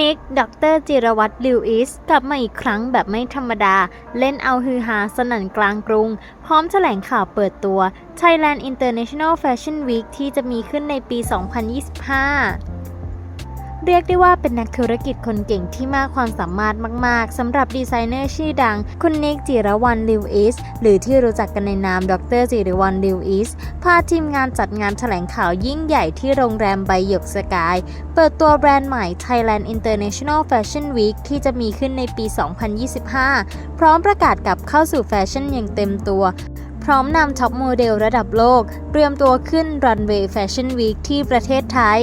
นิกดรจิรวัตรลิวอิส กลับมาอีกครั้งแบบไม่ธรรมดา เล่นเอาฮือฮาสนั่นกลางกรุง พร้อมแถลงข่าวเปิดตัว Thailand International Fashion Week ที่จะมีขึ้นในปี 2025 เรียกได้ว่าเป็นนักธุรกิจคนเก่งที่มากความสามารถมาก ๆสำหรับดีไซเนอร์ชื่อดัง คุณนิกจิรวรรณลิวอิส หรือที่รู้จักกันในนามดรจิรวรรณลิวอิส พาทีมงานจัดงานแถลงข่าวยิ่งใหญ่ที่โรงแรมใบหยกสกาย เปิดตัวแบรนด์ใหม่ Thailand International Fashion Week ที่จะมีขึ้นในปี 2025 พร้อมประกาศกลับเข้าสู่แฟชั่นอย่างเต็มตัวพร้อมนำท็อปโมเดลระดับโลก เตรียมตัวขึ้นรันเวย์แฟชั่นวีคที่ประเทศไทย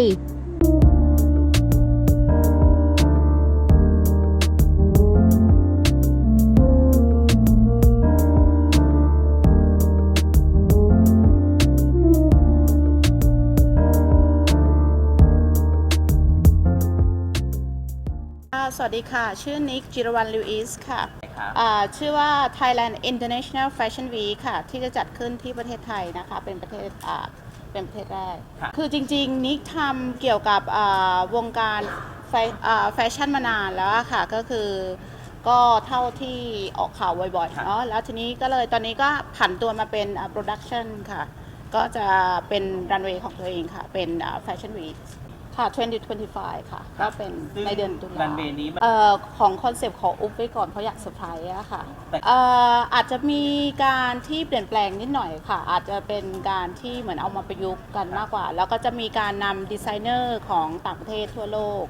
สวัสดีค่ะ ชื่อนิกจิรวรรณลิวอิสค่ะครับอ่าชื่อว่า Thailand International Fashion Week ค่ะ ที่จะจัดขึ้นที่ประเทศไทยนะคะ เป็นประเทศอ่าเป็นประเทศแรกครับคือจริงๆ นิกทำเกี่ยวกับอ่าวงการแฟอ่าแฟชั่นมานานแล้วอะค่ะ ก็คือก็เท่าที่ออกข่าวบ่อยๆเนาะแล้วทีนี้ก็เลยตอนนี้ก็ผันตัวมาเป็นโปรดักชันค่ะ ก็จะเป็นรันเวย์ของตัวเองค่ะ เป็นแฟชั่นวีค ค่ะ2025 ค่ะ ก็เป็นในเดือนตุลารันเวย์นี้มันเอ่อของคอนเซปต์ของอุบไว้ก่อนเพราะอยากเซอร์ไพรส์อะค่ะแต่ เอ่ออาจจะมีการที่เปลี่ยนแปลงนิดหน่อยค่ะ อาจจะเป็นการที่เหมือนเอามาประยุกต์กันมากกว่า แล้วก็จะมีการนำดีไซเนอร์ของต่างประเทศทั่วโลก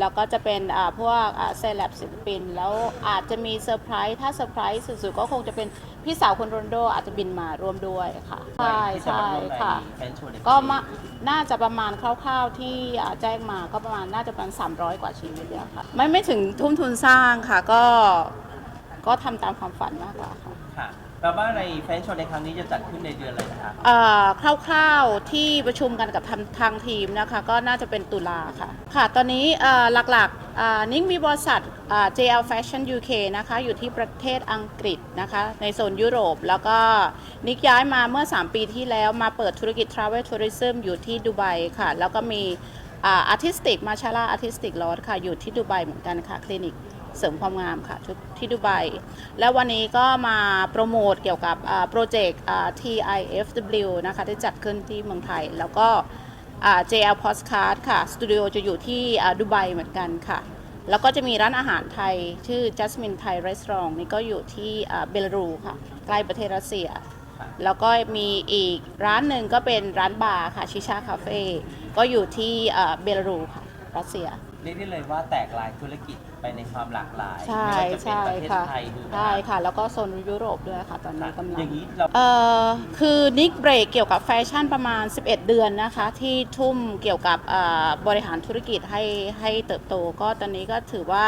แล้วก็จะเป็นอ่าพวกเซเลบศิลปิน แล้วอาจจะมีเซอร์ไพรส์ถ้าเซอร์ไพรส์สุดๆก็คงจะเป็น พี่สาวคุณโรนลโดอาจจะบินมาร่วมด้วยค่ะใช่ที่จะใช่มาร่วมในค่ะแฟนโชว์ในก็มาน่าจะประมาณคร่าวๆที่อ่าแจ้งมาก็ประมาณน่าจะประมาณ 300 กว่าชีวิตเนี่ยค่ะ ไม่ไม่ถึงทุ่มทุนสร้างค่ะ ก็ก็ทำตามความฝันมากกว่าค่ะค่ะ แปลว่าในแฟนโชว์ในครั้งนี้จะจัดขึ้นในเดือนอะไรนะคะเอ่อคร่าวๆที่ประชุมกันกับทางทางทีมนะคะ ก็น่าจะเป็นตุลาค่ะ ค่ะ ตอนนี้เอ่อหลักๆอ่านิ้งมีบริษัทอ่า JL Fashion UK นะคะ อยู่ที่ประเทศอังกฤษนะคะ ในโซนยุโรป แล้วก็นิกย้ายมาเมื่อ 3 ปีที่แล้วมาเปิดธุรกิจ Travel Tourism อยู่ที่ดูไบค่ะ แล้วก็มีอาร์ติสติกมาชา l าอาร์ติสติกลอค่ะ อยู่ที่ดูไบเหมือนกันค่ะคลินิก เสริมความงามค่ะทุกที่ดูไบแล้ววันนี้ก็มาโปรโมทเกี่ยวกับโปรเจกต์ TIFW นะคะที่จัดขึ้นที่เมืองไทย แล้วก็ JL Postcard ค่ะสตูดิโอจะอยู่ที่ดูไบเหมือนกันค่ะ แล้วก็จะมีร้านอาหารไทย ชื่อ Jasmine Thai Restaurant นี่ก็อยู่ที่เบลารูค่ะ ใกล้ประเทศรัสเซีย แล้วก็มีอีกร้านหนึ่งก็เป็นร้านบาร์ค่ะชิชาคาเฟ่ก็อยู่ที่เบลารูค่ะรัสเซีย เรียกได้เลยว่าแตกลายธุรกิจไปในความหลากหลายใช่ไม่ว่าจะเป็นใช่ประเทศค่ะ ไทยดูนะใช่ค่ะ แล้วก็โซนยุโรปด้วยค่ะ ตอนนี้ค่ะกำลังอย่างนี้เรา เอ่อคือนิกเบรกเกี่ยวกับแฟชั่นประมาณ 11 เดือนนะคะ ที่ทุ่มเกี่ยวกับอ่าบริหารธุรกิจให้ให้เติบโต ก็ตอนนี้ก็ถือว่า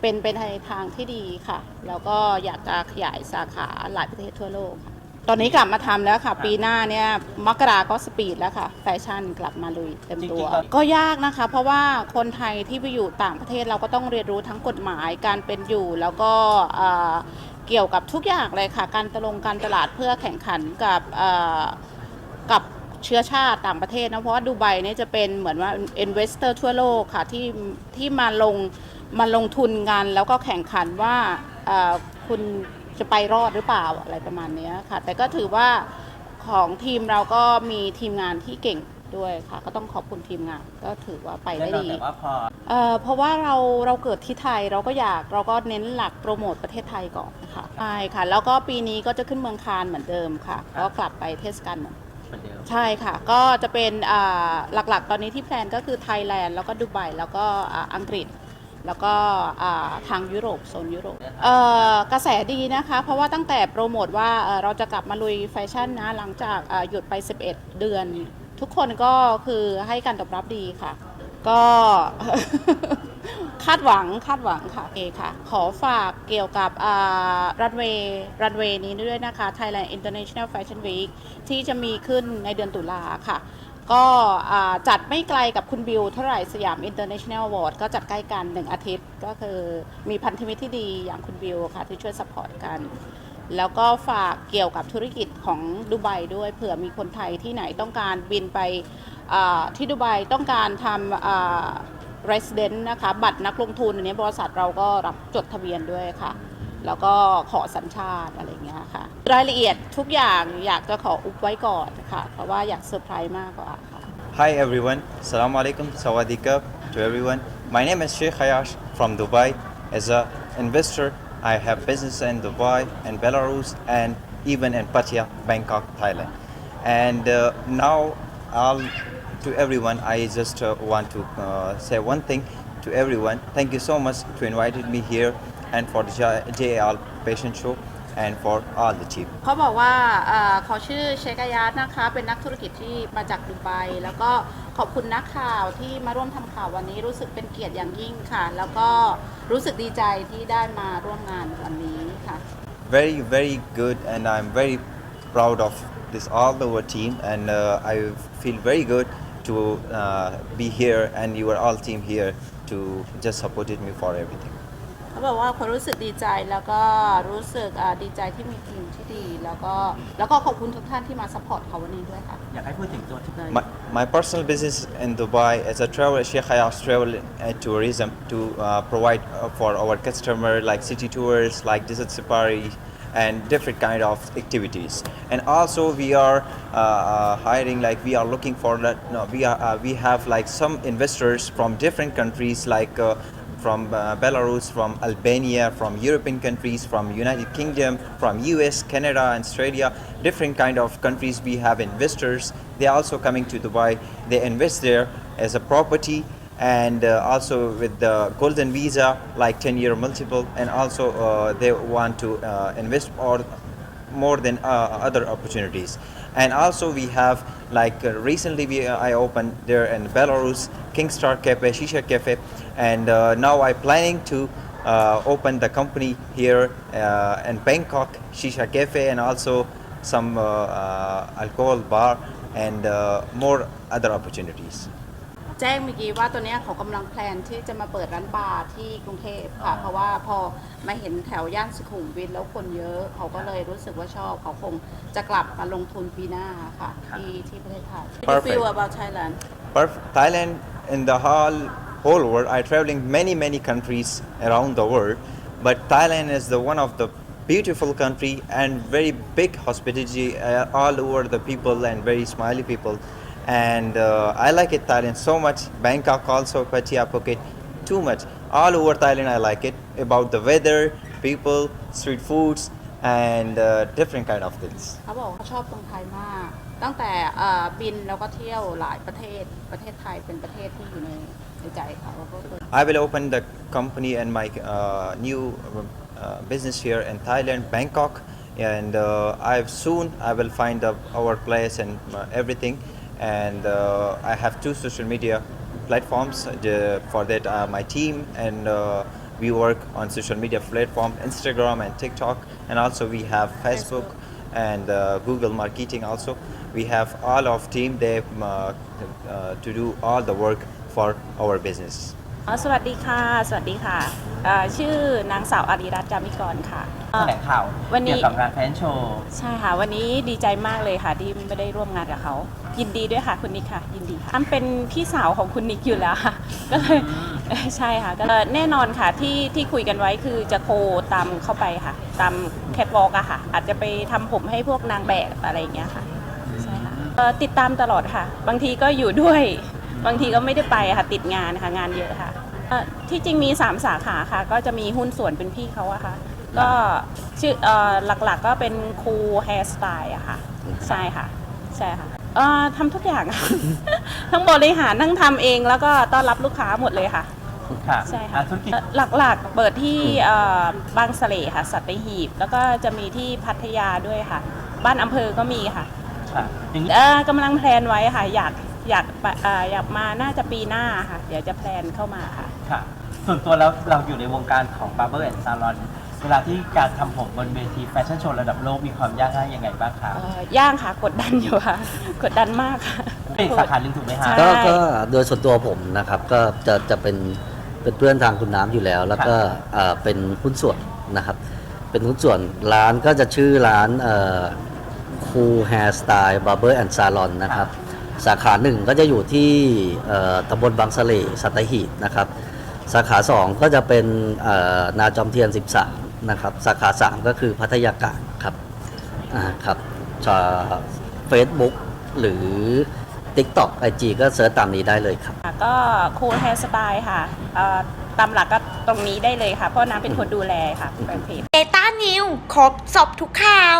เป็นเป็นในทางที่ดีค่ะ แล้วก็อยากจะขยายสาขาหลายประเทศทั่วโลกค่ะ ตอนนี้กลับมาทำแล้วค่ะ ปีหน้าเนี่ยมกราก็สปีดแล้วค่ะ แฟชั่นกลับมาลุยเต็มตัวก็ยากนะคะ เพราะว่าคนไทยที่ไปอยู่ต่างประเทศเราก็ต้องเรียนรู้ทั้งกฎหมายการเป็นอยู่ แล้วก็อ่าเกี่ยวกับทุกอย่างเลยค่ะ การตลงการตลาดเพื่อแข่งขันกับอ่ากับเชื้อชาติต่างประเทศนะเพราะว่าดูไบเนี่ยจะเป็นเหมือนว่า investor ทั่วโลกค่ะที่ที่มาลงมาลงทุนกันแล้วก็แข่งขันว่าอ่าคุณ จะไปรอดหรือเปล่าอะไรประมาณเนี้ยค่ะ แต่ก็ถือว่าของทีมเราก็มีทีมงานที่เก่งด้วยค่ะ ก็ต้องขอบคุณทีมงานก็ถือว่าไปแน่ได้นอนดีแต่ว่าพอเอ่อเพราะว่าเราเราเกิดที่ไทยเราก็อยากเราก็เน้นหลักโปรโมทประเทศไทยก่อนค่ะใช่ค่ะ แล้วก็ปีนี้ก็จะขึ้นเมืองคานเหมือนเดิมค่ะ ก็กลับไปเทศกาลเหมือนเหมือนเดิมใช่ค่ะ ก็จะเป็นอ่าหลักๆ ตอนนี้ที่แพลนก็คือไทยแลนด์แล้วก็ดูไบแล้วก็อ่าอังกฤษ แล้วก็ทางยุโรปโซนยุโรปกระแสดีนะคะ เพราะว่าตั้งแต่โปรโมทว่าเราจะกลับมาลุยแฟชั่นนะ หลังจากหยุดไป 11 เดือน ทุกคนก็คือให้การตอบรับดีค่ะ ก็คาดหวังคาดหวังค่ะเอค่ะ ขอฝากเกี่ยวกับรันเวย์รันเวย์นี้ด้วยนะคะ Thailand International Fashion Week ที่จะมีขึ้นในเดือนตุลาค่ะ ก็จัดไม่ไกลกับคุณบิวเท่าไหร่สยาม International Award ก็จัดใกล้กันหนึ่งอาทิตย์ ก็คือมีพันธมิตรที่ดีอย่างคุณบิวค่ะที่ช่วยสปอร์ตกัน แล้วก็ฝากเกี่ยวกับธุรกิจของดูไบด้วยเผื่อมีคนไทยที่ไหนต้องการบินไปที่ดูไบต้องการทำ resident นะคะ บัตรนักลงทุนอันนี้บริษัทเราก็รับจดทะเบียนด้วยค่ะ แล้วก็ขอสัญชาติอะไรเงี้ยค่ะ รายละเอียดทุกอย่างอยากจะขออุบไว้ก่อนค่ะ เพราะว่าอยากเซอร์ไพรส์มากกว่าค่ะ Hi everyone, Assalamu alaikum, Sawadika to everyone. My name is Sheikh Hayash from Dubai. As an investor, I have business in Dubai and Belarus and even in Pattaya, Bangkok, Thailand. And uh, now, all to everyone, I just uh, want to uh, say one thing to everyone. Thank you so much to invited me here and for the J- JAL Patient Show and for all the team. เขาบอกว่าเออเขาชื่อเชคายาตนะคะ เป็นนักธุรกิจที่มาจากดูไบแล้วก็ขอบคุณนักข่าวที่มาร่วมทำข่าววันนี้รู้สึกเป็นเกียรติอย่างยิ่งค่ะ แล้วก็รู้สึกดีใจที่ได้มาร่วมงานวันนี้ค่ะ very very good and i'm very proud of this all our team and uh, i feel very good to uh, be here and you are all team here to just supported me for everything เขาบอกว่าคนรู้สึกดีใจแล้วก็รู้สึกอ่าดีใจที่มีทีมที่ดี แล้วก็แล้วก็ขอบคุณทุกท่านที่มาสปอร์ตเขาวันนี้ด้วยค่ะ อยากให้พูดถึงตัวที่ my, my personal business in dubai as a travel sheikh Hayas travel and tourism to uh, provide uh, for our customer like city tours like desert safari and different kind of activities and also we are uh, uh, hiring like we are looking for that no we are uh, we have like some investors from different countries like uh, from uh, Belarus, from Albania, from European countries, from United Kingdom, from US, Canada, and Australia, different kind of countries we have investors. They are also coming to Dubai. They invest there as a property and uh, also with the golden visa, like 10 year multiple, and also uh, they want to uh, invest or more than uh, other opportunities. And also we have like uh, recently we, I opened there in Belarus Kingstar Cafe, Shisha Cafe, and uh, now I'm planning to uh, open the company here uh, in Bangkok Shisha Cafe and also some uh, uh, alcohol bar and uh, more other opportunities. แจ้งเมื่อกี้ว่าตัวเนี้ยเขากำลังแพลนที่จะมาเปิดร้านบาร์ที่กรุงเทพค่ะ เพราะว่าพอมาเห็นแถวย่านสุขุมวิทแล้วคนเยอะ เขาก็เลยรู้สึกว่าชอบ เขาคงจะกลับมาลงทุนปีหน้าค่ะ ที่ที่ประเทศไทย How do you Perfect. feel about Thailand Perf- Thailand in the whole whole world. I traveling many many countries around the world, but Thailand is the one of the beautiful country and very big hospitality uh, all over the people and very smiley people. And uh, I like it Thailand so much. Bangkok also, Pattaya, Phuket, too much. All over Thailand I like it. About the weather, people, street foods, and uh, different kind of things. เขาบอกเขาชอบเมืองไทยมาก ตั้งแต่เอ่อบินแล้วก็เที่ยวหลายประเทศ ประเทศไทยเป็นประเทศที่อยู่ในในใจเขาก็คือ I will open the company and my uh, new uh, business here in Thailand, Bangkok, and uh, I soon I will find up our place and uh, everything. And uh, I have two social media platforms. The, for that, uh, my team and uh, we work on social media platform, Instagram and TikTok, and also we have Facebook and uh, Google Marketing. Also, We have all of team they uh, uh, to do all the work for our business. อ๋อสวัสดีค่ะ สวัสดีค่ะเอ่อชื่อนางสาวอารีรัตน์จามิกรค่ะแถลงข่าววันนี้ เกี่ยวกับงานแฟนโชว์ใช่ค่ะ วันนี้ดีใจมากเลยค่ะ ที่ไม่ได้ร่วมงานกับเขา ยินดีด้วยค่ะคุณนิกค่ะ ยินดีค่ะอ้ำเป็นพี่สาวของคุณนิกอยู่แล้วค่ะ ก็เลย ใช่ค่ะก็แน่นอนค่ะที่ที่คุยกันไว้คือจะโคตามเข้าไปค่ะ ตามแคทวอล์กอะค่ะ อาจจะไปทำผมให้พวกนางแบบอะไรอย่างเงี้ยค่ะใช่ค่ะเอ่อ ติดตามตลอดค่ะ บางทีก็อยู่ด้วย บางทีก็ไม่ได้ไปค่ะ ติดงานค่ะงานเยอะค่ะเอ่อที่จริงมี 3 สาขาค่ะ ก็จะมีหุ้นส่วนเป็นพี่เขาอะค่ะ ก็ชื่อเอ่อหลักๆก็เป็นครูแฮร์สไตล์อะค่ะ ใช่ค่ะ ใช่ค่ะเอ่อทำทุกอย่างทั้งบริหารทั้งทำเองแล้วก็ต้อนรับลูกค้าหมดเลยค่ะค่ะใช่อ่ค่ะธุรกิจเอ่อหลักๆ เปิดที่เอ่อบางสะเลค่ะ สัตหีบ แล้วก็จะมีที่พัทยาด้วยค่ะ บ้านอำเภอก็มีค่ะ ค่ะอย่างนี้เออกำลังแพลนไว้ค่ะ อยากอยากไปเอ่ออยากมาน่าจะปีหน้าค่ะ เดี๋ยวจะแพลนเข้ามาค่ะ ค่ะ ส่วนตัวแล้วเราอยู่ในวงการของ Barber and Salon เวลาที่การทำผมบนเวทีแฟชั่นโชว์ระดับโลกมีความยากง่ายยังไงบ้างคะเอ่อย่างค่ะกดดันอยู่ค่ะ กดดันมากค่ะ เป็นอีกสาขาหนึ่งถูกไหมคะ ใช่ ก็ก็โดยส่วนตัวผมนะครับ ก็จะจะเป็นเป็นเพื่อนทางคุณน้ำอยู่แล้ว แล้วก็เอ่อเป็นหุ้นส่วนนะครับ เป็นหุ้นส่วนร้านก็จะชื่อร้าน คูแฮร์สไตล์บาร์เบอร์แอนด์ซาลอนนะครับ สาขาหนึ่งก็จะอยู่ที่เอ่อตำบลบางสะเลสัตหีบนะครับ สาขา 2 ก็จะเป็นเอ่อนาจอมเทียน 13 นะครับ สาขา 3 ก็คือพัทยากลางครับอ่าครับเฟซบุ๊กหรือ TikTok IG ก็เสิร์ชตามนี้ได้เลยครับค่ะก็คูลแฮร์สไตล์ค่ะเอ่อตามหลักก็ตรงนี้ได้เลยค่ะ เพราะน้ำเป็นคนดูแลค่ะแฟนเพจเดต้านิวครบสอบทุกข่าว